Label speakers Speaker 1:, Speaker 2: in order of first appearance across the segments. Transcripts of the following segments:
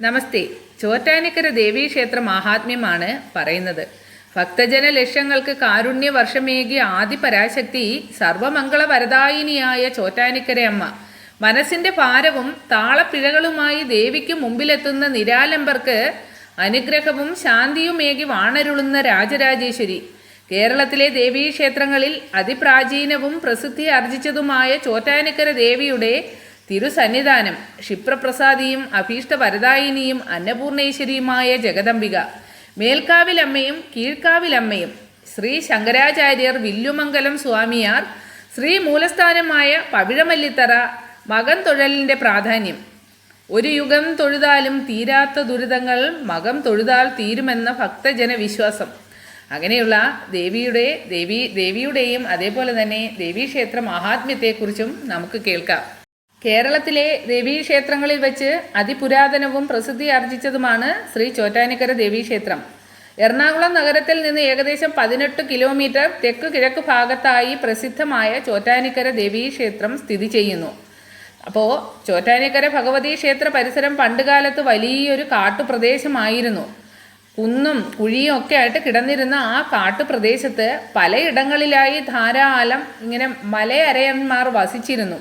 Speaker 1: നമസ്തേ. ചോറ്റാനിക്കര ദേവീക്ഷേത്ര മാഹാത്മ്യമാണ് പറയുന്നത്. ഭക്തജന ലക്ഷ്യങ്ങൾക്ക് കാരുണ്യ വർഷമേകിയ ആദി പരാശക്തി സർവമംഗള വരദായിനിയായ ചോറ്റാനിക്കര അമ്മ മനസ്സിന്റെ ഭാരവും താളപ്പിഴകളുമായി ദേവിക്ക് മുമ്പിലെത്തുന്ന നിരാലംബർക്ക് അനുഗ്രഹവും ശാന്തിയുമേകി വാണരുളുന്ന രാജരാജേശ്വരി. കേരളത്തിലെ ദേവീക്ഷേത്രങ്ങളിൽ അതിപ്രാചീനവും പ്രസിദ്ധി ആർജിച്ചതുമായ ചോറ്റാനിക്കര ദേവിയുടെ തിരുസന്നിധാനം ക്ഷിപ്രപ്രസാദിയും അഭീഷ്ട വരദായിനിയും അന്നപൂർണേശ്വരിയുമായ ജഗദംബിക മേൽക്കാവിലമ്മയും കീഴ്ക്കാവിലമ്മയും ശ്രീ ശങ്കരാചാര്യർ വില്ലുമംഗലം സ്വാമിയാർ ശ്രീ മൂലസ്ഥാനമായ പവിഴമല്ലിത്തറ മകൻ തൊഴലിന്റെ പ്രാധാന്യം. ഒരു യുഗം തൊഴുതാലും തീരാത്ത ദുരിതങ്ങൾ മകം തൊഴുതാൽ തീരുമെന്ന ഭക്തജന വിശ്വാസം അങ്ങനെയുള്ള ദേവിയുടെ ദേവി ദേവിയുടെയും അതേപോലെ തന്നെ ദേവീക്ഷേത്ര മഹാത്മ്യത്തെക്കുറിച്ചും നമുക്ക് കേൾക്കാം. കേരളത്തിലെ ദേവീക്ഷേത്രങ്ങളിൽ വെച്ച് അതിപുരാതനവും പ്രസിദ്ധി ആർജിച്ചതുമാണ് ശ്രീ ചോറ്റാനിക്കര ദേവീക്ഷേത്രം. എറണാകുളം നഗരത്തിൽ നിന്ന് ഏകദേശം പതിനെട്ട് കിലോമീറ്റർ തെക്ക് കിഴക്ക് ഭാഗത്തായി പ്രസിദ്ധമായ ചോറ്റാനിക്കര ദേവീക്ഷേത്രം സ്ഥിതി ചെയ്യുന്നു. അപ്പോൾ ചോറ്റാനിക്കര ഭഗവതി ക്ഷേത്ര പരിസരം പണ്ടുകാലത്ത് വലിയൊരു കാട്ടുപ്രദേശമായിരുന്നു. കുന്നും കുഴിയും ഒക്കെ ആയിട്ട് കിടന്നിരുന്ന ആ കാട്ടുപ്രദേശത്ത് പലയിടങ്ങളിലായി ധാരാളം ഇങ്ങനെ മലയരയന്മാർ വസിച്ചിരുന്നു.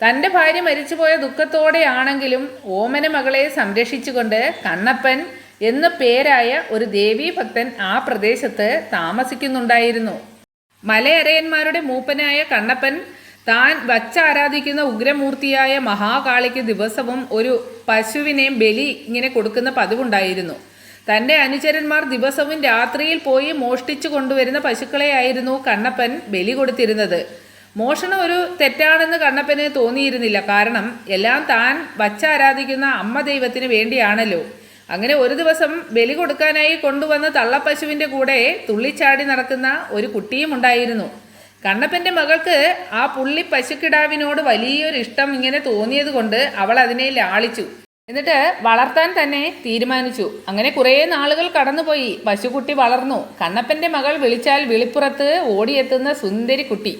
Speaker 1: തന്റെ ഭാര്യ മരിച്ചുപോയ ദുഃഖത്തോടെയാണെങ്കിലും ഓമന മകളെ സംരക്ഷിച്ചുകൊണ്ട് കണ്ണപ്പൻ എന്ന പേരായ ഒരു ദേവീഭക്തൻ ആ പ്രദേശത്ത് താമസിക്കുന്നുണ്ടായിരുന്നു. മലയരയന്മാരുടെ മൂപ്പനായ കണ്ണപ്പൻ താൻ വച്ചാരാധിക്കുന്ന ഉഗ്രമൂർത്തിയായ മഹാകാളിക്ക് ദിവസവും ഒരു പശുവിനെ ബലി ഇങ്ങനെ കൊടുക്കുന്ന പതിവുണ്ടായിരുന്നു. തന്റെ അനുചരന്മാർ ദിവസവും രാത്രിയിൽ പോയി മോഷ്ടിച്ചു കൊണ്ടുവരുന്ന പശുക്കളെയായിരുന്നു കണ്ണപ്പൻ ബലി കൊടുത്തിരുന്നത്. മോഷണം ഒരു തെറ്റാണെന്ന് കണ്ണപ്പന് തോന്നിയിരുന്നില്ല. കാരണം എല്ലാം താൻ വച്ചാരാധിക്കുന്ന അമ്മ ദൈവത്തിന് വേണ്ടിയാണല്ലോ. അങ്ങനെ ഒരു ദിവസം ബലി കൊടുക്കാനായി കൊണ്ടുവന്ന തള്ളപ്പശുവിന്റെ കൂടെ തുള്ളിച്ചാടി നടക്കുന്ന ഒരു കുട്ടിയും ഉണ്ടായിരുന്നു. കണ്ണപ്പന്റെ മകൾക്ക് ആ പുള്ളി പശുക്കിടാവിനോട് വലിയൊരു ഇഷ്ടം ഇങ്ങനെ തോന്നിയത് കൊണ്ട് അവൾ അതിനെ ലാളിച്ചു. എന്നിട്ട് വളർത്താൻ തന്നെ തീരുമാനിച്ചു. അങ്ങനെ കുറേ നാളുകൾ കടന്നുപോയി. പശുക്കുട്ടി വളർന്നു. കണ്ണപ്പന്റെ മകൾ വിളിച്ചാൽ വിളിപ്പുറത്ത് ഓടിയെത്തുന്ന സുന്ദരി കുട്ടി.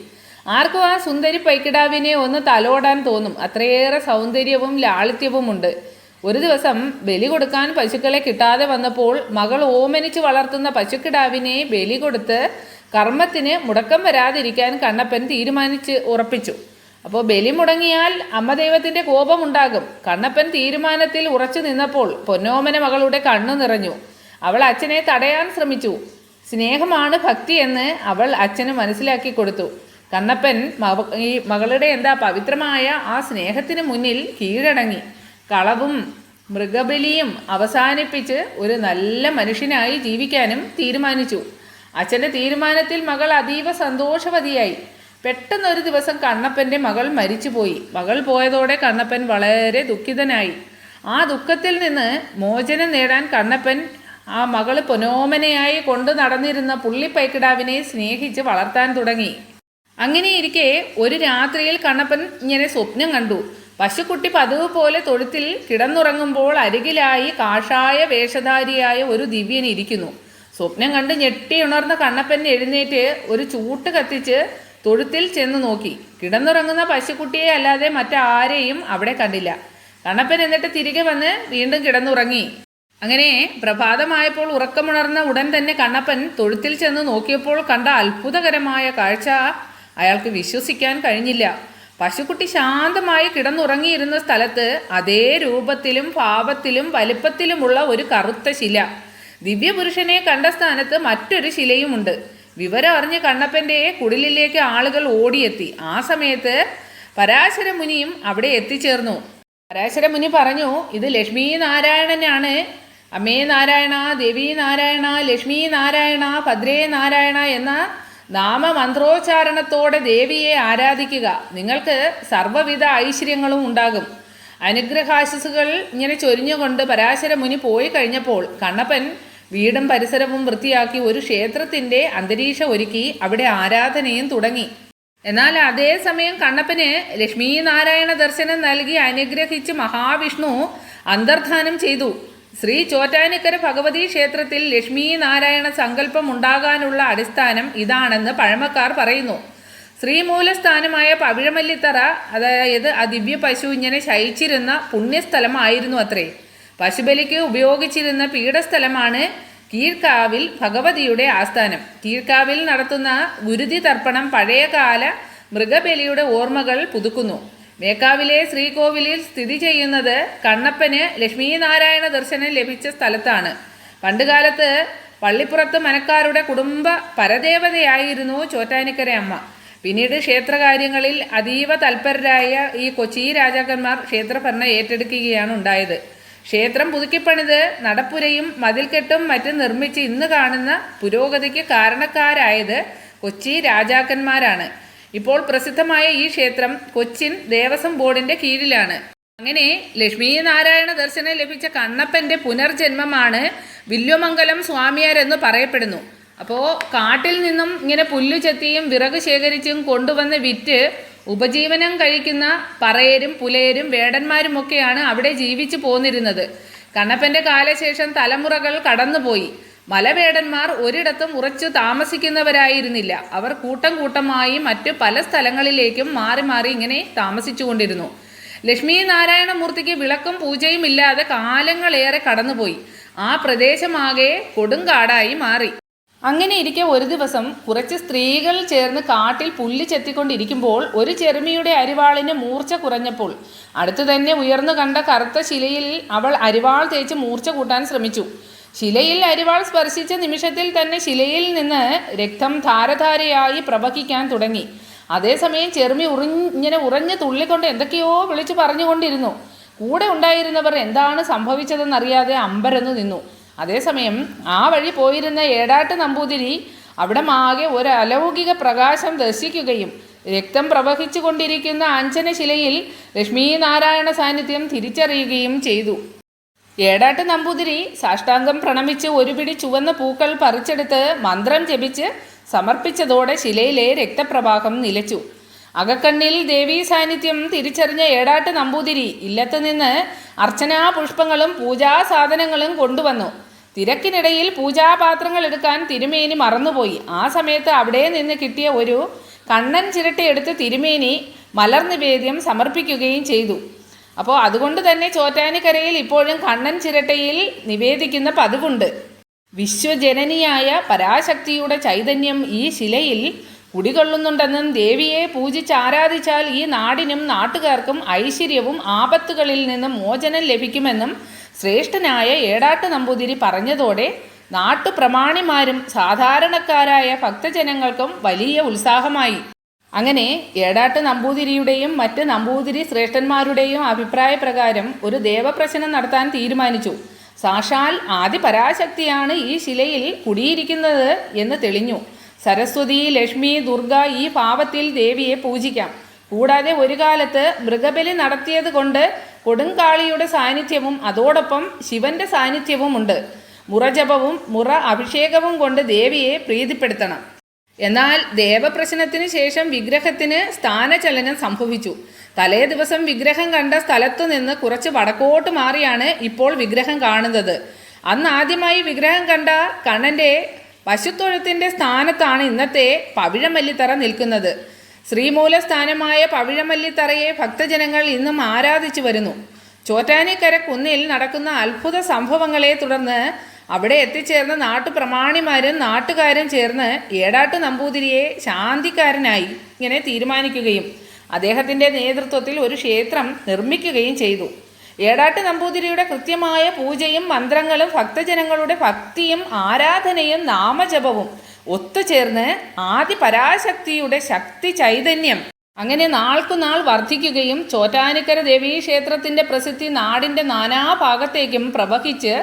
Speaker 1: ആർക്കും ആ സുന്ദരി പൈക്കിടാവിനെ ഒന്ന് തലോടാൻ തോന്നും. അത്രയേറെ സൗന്ദര്യവും ലാളിത്യവുമുണ്ട്. ഒരു ദിവസം ബലി കൊടുക്കാൻ പശുക്കളെ കിട്ടാതെ വന്നപ്പോൾ മകൾ ഓമനിച്ച് വളർത്തുന്ന പശുക്കിടാവിനെ ബലി കൊടുത്ത് കർമ്മത്തിന് മുടക്കം വരാതിരിക്കാൻ കണ്ണപ്പൻ തീരുമാനിച്ച് ഉറപ്പിച്ചു. അപ്പോൾ ബലി മുടങ്ങിയാൽ അമ്മ ദൈവത്തിന്റെ കോപമുണ്ടാകും. കണ്ണപ്പൻ തീരുമാനത്തിൽ ഉറച്ചു നിന്നപ്പോൾ പൊന്നോമന മകളുടെ കണ്ണു നിറഞ്ഞു. അവൾ അച്ഛനെ തടയാൻ ശ്രമിച്ചു. സ്നേഹമാണ് ഭക്തി എന്ന് അവൾ അച്ഛന് മനസ്സിലാക്കി കൊടുത്തു. കണ്ണപ്പൻ മവ ഈ മകളുടെ എന്താ പവിത്രമായ ആ സ്നേഹത്തിന് മുന്നിൽ കീഴടങ്ങി. കളവും മൃഗബലിയും അവസാനിപ്പിച്ച് ഒരു നല്ല മനുഷ്യനായി ജീവിക്കാനും തീരുമാനിച്ചു. അച്ഛന്റെ തീരുമാനത്തിൽ മകൾ അതീവ സന്തോഷവതിയായി. പെട്ടെന്നൊരു ദിവസം കണ്ണപ്പന്റെ മകൾ മരിച്ചുപോയി. മകൾ പോയതോടെ കണ്ണപ്പൻ വളരെ ദുഃഖിതനായി. ആ ദുഃഖത്തിൽ നിന്ന് മോചനം നേടാൻ കണ്ണപ്പൻ ആ മകൾ പൊനോമനയായി കൊണ്ടു നടന്നിരുന്ന പുള്ളിപ്പൈക്കിടാവിനെ സ്നേഹിച്ച് വളർത്താൻ തുടങ്ങി. അങ്ങനെയിരിക്കെ ഒരു രാത്രിയിൽ കണ്ണപ്പൻ ഇങ്ങനെ സ്വപ്നം കണ്ടു. പശുക്കുട്ടി പതിവ് പോലെ തൊഴുത്തിൽ കിടന്നുറങ്ങുമ്പോൾ അരികിലായി കാഷായ വേഷധാരിയായ ഒരു ദിവ്യൻ ഇരിക്കുന്നു. സ്വപ്നം കണ്ട് ഞെട്ടി ഉണർന്ന കണ്ണപ്പൻ എഴുന്നേറ്റ് ഒരു ചൂട്ട് കത്തിച്ച് തൊഴുത്തിൽ ചെന്ന് നോക്കി. കിടന്നുറങ്ങുന്ന പശുക്കുട്ടിയെ അല്ലാതെ മറ്റാരെയും അവിടെ കണ്ടില്ല. കണ്ണപ്പൻ എന്നിട്ട് തിരികെ വന്ന് വീണ്ടും കിടന്നുറങ്ങി. അങ്ങനെ പ്രഭാതമായപ്പോൾ ഉറക്കമുണർന്ന ഉടൻ തന്നെ കണ്ണപ്പൻ തൊഴുത്തിൽ ചെന്ന് നോക്കിയപ്പോൾ കണ്ട അത്ഭുതകരമായ കാഴ്ച അയാൾക്ക് വിശ്വസിക്കാൻ കഴിഞ്ഞില്ല. പശുക്കുട്ടി ശാന്തമായി കിടന്നുറങ്ങിയിരുന്ന സ്ഥലത്ത് അതേ രൂപത്തിലും ഭാവത്തിലും വലിപ്പത്തിലുമുള്ള ഒരു കറുത്ത ശില. ദിവ്യപുരുഷനെ കണ്ട സ്ഥാനത്ത് മറ്റൊരു ശിലയുമുണ്ട്. വിവരം അറിഞ്ഞ് കണ്ണപ്പന്റെ കുടിലിലേക്ക് ആളുകൾ ഓടിയെത്തി. ആ സമയത്ത് പരാശര മുനിയും അവിടെ എത്തിച്ചേർന്നു. പരാശര മുനി പറഞ്ഞു ഇത് ലക്ഷ്മി നാരായണനാണ് അമ്മേ നാരായണ ദേവി നാരായണ ലക്ഷ്മി നാരായണ ഭദ്രേ നാരായണ എന്ന നാമമന്ത്രോച്ചാരണത്തോടെ ദേവിയെ ആരാധിക്കുക. നിങ്ങൾക്ക് സർവവിധ ഐശ്വര്യങ്ങളും ഉണ്ടാകും. അനുഗ്രഹാശിസുകൾ ഇങ്ങനെ ചൊരിഞ്ഞുകൊണ്ട് പരാശര മുനി പോയി കഴിഞ്ഞപ്പോൾ കണ്ണപ്പൻ വീടും പരിസരവും വൃത്തിയാക്കി ഒരു ക്ഷേത്രത്തിന്റെ അന്തരീക്ഷം ഒരുക്കി അവിടെ ആരാധനയും തുടങ്ങി. എന്നാൽ അതേസമയം കണ്ണപ്പന് ലക്ഷ്മീനാരായണ ദർശനം നൽകി അനുഗ്രഹിച്ച് മഹാവിഷ്ണു അന്തർധാനം ചെയ്തു. ശ്രീ ചോറ്റാനിക്കര ഭഗവതി ക്ഷേത്രത്തിൽ ലക്ഷ്മി നാരായണ സങ്കല്പം ഉണ്ടാകാനുള്ള അടിസ്ഥാനം ഇതാണെന്ന് പഴമക്കാർ പറയുന്നു. ശ്രീമൂലസ്ഥാനമായ പവിഴമല്ലിത്തറ അതായത് ആ ദിവ്യ പശു ഇങ്ങനെ ശയിച്ചിരുന്ന പുണ്യസ്ഥലമായിരുന്നു അത്രേ പശുബലിക്ക് ഉപയോഗിച്ചിരുന്ന പീഠസ്ഥലമാണ് കീഴ്ക്കാവിൽ ഭഗവതിയുടെ ആസ്ഥാനം. കീഴ്ക്കാവിൽ നടത്തുന്ന ഗുരുതി തർപ്പണം പഴയകാല മൃഗബലിയുടെ ഓർമ്മകൾ പുതുക്കുന്നു. മേക്കാവിലെ ശ്രീകോവിലിൽ സ്ഥിതി ചെയ്യുന്നത് കണ്ണപ്പന് ലക്ഷ്മീനാരായണ ദർശനം ലഭിച്ച സ്ഥലത്താണ്. പണ്ടുകാലത്ത് പള്ളിപ്പുറത്ത് മനക്കാരുടെ കുടുംബ പരദേവതയായിരുന്നു ചോറ്റാനിക്കര അമ്മ. പിന്നീട് ക്ഷേത്രകാര്യങ്ങളിൽ അതീവ തൽപരരായ ഈ കൊച്ചി രാജാക്കന്മാർ ക്ഷേത്രഭരണം ഏറ്റെടുക്കുകയാണ് ഉണ്ടായത്. ക്ഷേത്രം പുതുക്കിപ്പണിത് നടപ്പുരയും മതിൽക്കെട്ടും മറ്റും നിർമ്മിച്ച് ഇന്ന് കാണുന്ന പുരോഗതിക്ക് കാരണക്കാരായത് കൊച്ചി രാജാക്കന്മാരാണ്. ഇപ്പോൾ പ്രസിദ്ധമായ ഈ ക്ഷേത്രം കൊച്ചിൻ ദേവസ്വം ബോർഡിന്റെ കീഴിലാണ്. അങ്ങനെ ലക്ഷ്മീനാരായണ ദർശനം ലഭിച്ച കണ്ണപ്പന്റെ പുനർജന്മമാണ് വില്വമംഗലം സ്വാമിയാർ എന്ന് പറയപ്പെടുന്നു. അപ്പോൾ കാട്ടിൽ നിന്നും ഇങ്ങനെ പുല്ലു ചെത്തിയും വിറക് ശേഖരിച്ചും കൊണ്ടുവന്ന് വിറ്റ് ഉപജീവനം കഴിക്കുന്ന പറയരും പുലയരും വേടന്മാരുമൊക്കെയാണ് അവിടെ ജീവിച്ചു പോന്നിരുന്നത്. കണ്ണപ്പന്റെ കാലശേഷം തലമുറകൾ കടന്നുപോയി. മലവേടന്മാർ ഒരിടത്തും ഉറച്ചു താമസിക്കുന്നവരായിരുന്നില്ല. അവർ കൂട്ടം കൂട്ടമായി മറ്റു പല സ്ഥലങ്ങളിലേക്കും മാറി മാറി ഇങ്ങനെ താമസിച്ചുകൊണ്ടിരുന്നു. ലക്ഷ്മി നാരായണമൂർത്തിക്ക് വിളക്കും പൂജയും ഇല്ലാതെ കാലങ്ങളേറെ കടന്നുപോയി. ആ പ്രദേശമാകെ കൊടുങ്കാടായി മാറി. അങ്ങനെ ഇരിക്കെ ഒരു ദിവസം കുറച്ച് സ്ത്രീകൾ ചേർന്ന് കാട്ടിൽ പുല്ല് ചെത്തിക്കൊണ്ടിരിക്കുമ്പോൾ ഒരു ചെറുമിയുടെ അരിവാളിന് മൂർച്ച കുറഞ്ഞപ്പോൾ അടുത്തു തന്നെ ഉയർന്നു കണ്ട കറുത്ത ശിലയിൽ അവൾ അരിവാൾ തേച്ച് മൂർച്ച കൂട്ടാൻ ശ്രമിച്ചു. ശിലയിൽ അരിവാൾ സ്പർശിച്ച നിമിഷത്തിൽ തന്നെ ശിലയിൽ നിന്ന് രക്തം ധാരധാരയായി പ്രവഹിക്കാൻ തുടങ്ങി. അതേസമയം ചെറുമി ഉറിഞ്ഞിങ്ങനെ ഉറഞ്ഞു തുള്ളിക്കൊണ്ട് എന്തൊക്കെയോ വിളിച്ചു പറഞ്ഞുകൊണ്ടിരുന്നു. കൂടെ ഉണ്ടായിരുന്നവർ എന്താണ് സംഭവിച്ചതെന്നറിയാതെ അമ്പരന്നു നിന്നു. അതേസമയം ആ വഴി പോയിരുന്ന ഏടാട്ട് നമ്പൂതിരി അവിടെ ആകെ ഒരു അലൗകിക പ്രകാശം ദർശിക്കുകയും രക്തം പ്രവഹിച്ചു കൊണ്ടിരിക്കുന്ന അഞ്ജനശിലയിൽ ശിലയിൽ ലക്ഷ്മീനാരായണ സാന്നിധ്യം തിരിച്ചറിയുകയും ചെയ്തു. ഏടാട്ട് നമ്പൂതിരി സാഷ്ടാംഗം പ്രണമിച്ച് ഒരു പിടി ചുവന്ന പൂക്കൾ പറിച്ചെടുത്ത് മന്ത്രം ജപിച്ച് സമർപ്പിച്ചതോടെ ശിലയിലെ രക്തപ്രവാഹം നിലച്ചു. അകക്കണ്ണിൽ ദേവീ സാന്നിധ്യം തിരിച്ചറിഞ്ഞ ഏടാട്ട് നമ്പൂതിരി ഇല്ലത്ത് നിന്ന് അർച്ചനാ പുഷ്പങ്ങളും പൂജാ സാധനങ്ങളും കൊണ്ടുവന്നു. തിരക്കിനിടയിൽ പൂജാപാത്രങ്ങൾ എടുക്കാൻ തിരുമേനി മറന്നുപോയി. ആ സമയത്ത് അവിടെ നിന്ന് കിട്ടിയ ഒരു കണ്ണൻ ചിരട്ടയെടുത്ത് തിരുമേനി മലർനിവേദ്യം സമർപ്പിക്കുകയും ചെയ്തു. അപ്പോൾ അതുകൊണ്ട് തന്നെ ചോറ്റാനിക്കരയിൽ ഇപ്പോഴും കണ്ണൻ ചിരട്ടയിൽ നിവേദിക്കുന്ന പതിവുണ്ട്. വിശ്വജനനിയായ പരാശക്തിയുടെ ചൈതന്യം ഈ ശിലയിൽ കുടികൊള്ളുന്നുണ്ടെന്നും ദേവിയെ പൂജിച്ച് ആരാധിച്ചാൽ ഈ നാടിനും നാട്ടുകാർക്കും ഐശ്വര്യവും ആപത്തുകളിൽ നിന്നും മോചനം ലഭിക്കുമെന്നും ശ്രേഷ്ഠനായ ഏടാട്ട് നമ്പൂതിരി പറഞ്ഞതോടെ നാട്ടുപ്രമാണിമാരും സാധാരണക്കാരായ ഭക്തജനങ്ങൾക്കും വലിയ ഉത്സാഹമായി. അങ്ങനെ ഏടാട്ട് നമ്പൂതിരിയുടെയും മറ്റ് നമ്പൂതിരി ശ്രേഷ്ഠന്മാരുടെയും അഭിപ്രായ പ്രകാരം ഒരു ദേവപ്രശ്നം നടത്താൻ തീരുമാനിച്ചു. സാക്ഷാൽ ആദിപരാശക്തിയാണ് ഈ ശിലയിൽ കുടിയിരിക്കുന്നത് എന്ന് തെളിഞ്ഞു. സരസ്വതി ലക്ഷ്മി ദുർഗ ഈ ഭാവത്തിൽ ദേവിയെ പൂജിക്കാം. കൂടാതെ ഒരു കാലത്ത് മൃഗബലി നടത്തിയത് കൊണ്ട് കൊടുങ്കാളിയുടെ സാന്നിധ്യവും അതോടൊപ്പം ശിവന്റെ സാന്നിധ്യവും ഉണ്ട് മുറജപവും മുറ അഭിഷേകവും കൊണ്ട് ദേവിയെ പ്രീതിപ്പെടുത്തണം. എന്നാൽ ദേവപ്രശ്നത്തിന് ശേഷം വിഗ്രഹത്തിന് സ്ഥാനചലനം സംഭവിച്ചു. തലേ ദിവസം വിഗ്രഹം കണ്ട സ്ഥലത്തു നിന്ന് കുറച്ച് വടക്കോട്ട് മാറിയാണ് ഇപ്പോൾ വിഗ്രഹം കാണുന്നത്. അന്ന് ആദ്യമായി വിഗ്രഹം കണ്ട കണ്ണന്റെ പശുത്തൊഴുത്തിന്റെ സ്ഥാനത്താണ് ഇന്നത്തെ പവിഴമല്ലിത്തറ നിൽക്കുന്നത്. ശ്രീമൂലസ്ഥാനമായ പവിഴമല്ലിത്തറയെ ഭക്തജനങ്ങൾ ഇന്നും ആരാധിച്ചു വരുന്നു. ചോറ്റാനിക്കര കുന്നിൽ നടക്കുന്ന അത്ഭുത സംഭവങ്ങളെ തുടർന്ന് അവിടെ എത്തിച്ചേർന്ന നാട്ടുപ്രമാണിമാരും നാട്ടുകാരും ചേർന്ന് ഏടാട്ട് നമ്പൂതിരിയെ ശാന്തിക്കാരനായി ഇങ്ങനെ തീരുമാനിക്കുകയും അദ്ദേഹത്തിന്റെ നേതൃത്വത്തിൽ ഒരു ക്ഷേത്രം നിർമ്മിക്കുകയും ചെയ്തു. ഏടാട്ട് നമ്പൂതിരിയുടെ കൃത്യമായ പൂജയും മന്ത്രങ്ങളും ഭക്തജനങ്ങളുടെ ഭക്തിയും ആരാധനയും നാമജപവും ഒത്തുചേർന്ന് ആദി പരാശക്തിയുടെ ശക്തി ചൈതന്യം അങ്ങനെ നാൾക്കുനാൾ വർദ്ധിക്കുകയും ചോറ്റാനിക്കര ദേവീക്ഷേത്രത്തിന്റെ പ്രസിദ്ധി നാടിന്റെ നാനാഭാഗത്തേക്കും പ്രവഹിച്ച്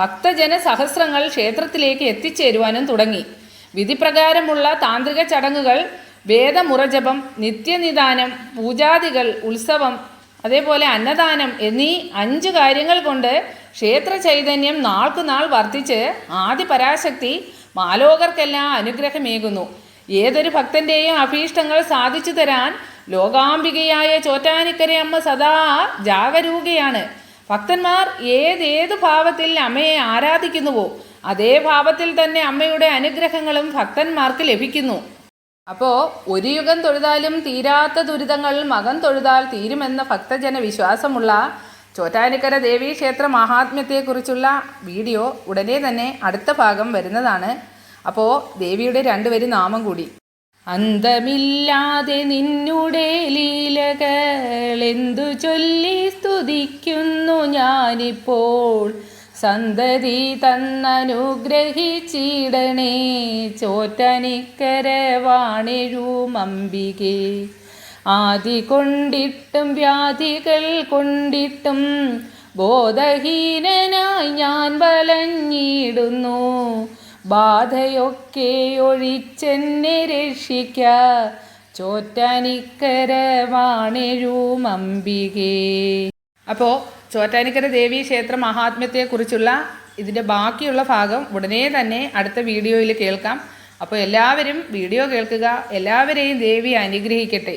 Speaker 1: ഭക്തജന സഹസ്രങ്ങൾ ക്ഷേത്രത്തിലേക്ക് എത്തിച്ചേരുവാനും തുടങ്ങി. വിധിപ്രകാരമുള്ള താന്ത്രിക ചടങ്ങുകൾ വേദമുറജപം നിത്യനിദാനം പൂജാദികൾ ഉത്സവം അതേപോലെ അന്നദാനം എന്നീ അഞ്ച് കാര്യങ്ങൾ കൊണ്ട് ക്ഷേത്ര ചൈതന്യം നാൾക്കുനാൾ വർദ്ധിച്ച് ആദി പരാശക്തി മാലോകർക്കെല്ലാം അനുഗ്രഹമേകുന്നു. ഏതൊരു ഭക്തന്റെയും അഭീഷ്ടങ്ങൾ സാധിച്ചു തരാൻ ലോകാംബികയായ ചോറ്റാനിക്കരയമ്മ സദാ ജാഗരൂകയാണ്. ഭക്തന്മാർ ഏതേത് ഭാവത്തിൽ അമ്മയെ ആരാധിക്കുന്നുവോ അതേ ഭാവത്തിൽ തന്നെ അമ്മയുടെ അനുഗ്രഹങ്ങളും ഭക്തന്മാർക്ക് ലഭിക്കുന്നു. അപ്പോൾ ഒരു യുഗം തൊഴുതാലും തീരാത്ത ദുരിതങ്ങൾ മകൻ തൊഴുതാൽ തീരുമെന്ന ഭക്തജന വിശ്വാസമുള്ള ചോറ്റാനിക്കര ദേവീ ക്ഷേത്ര മഹാത്മ്യത്തെക്കുറിച്ചുള്ള വീഡിയോ ഉടനെ തന്നെ അടുത്ത ഭാഗം വരുന്നതാണ്. അപ്പോൾ ദേവിയുടെ രണ്ടുപേര് നാമം കൂടി. അന്തമില്ലാതെ നിന്നുടെ ലീലകൾ എന്തു ചൊല്ലി സ്തുതിക്കുന്നു ഞാനിപ്പോൾ. സന്തതി തന്നനുഗ്രഹിച്ചിടണേ ചോറ്റനിക്കരവാണിഴും വാണിഴുമമ്പികേ ആദി കൊണ്ടിട്ടും വ്യാധികൾ കൊണ്ടിട്ടും ബോധഹീനനായി ഞാൻ വലഞ്ഞിടുന്നു. ബാധയൊക്കെ ഒഴിച്ചെന്നെ രക്ഷിക്ക. ചോറ്റാനിക്കര അമ്പികേ അപ്പോൾ ചോറ്റാനിക്കര ദേവീ ക്ഷേത്ര മഹാത്മ്യത്തെക്കുറിച്ചുള്ള ഇതിന്റെ ബാക്കിയുള്ള ഭാഗം ഉടനെ തന്നെ അടുത്ത വീഡിയോയിൽ കേൾക്കാം. അപ്പോൾ എല്ലാവരും വീഡിയോ കേൾക്കുക എല്ലാവരെയും ദേവി അനുഗ്രഹിക്കട്ടെ.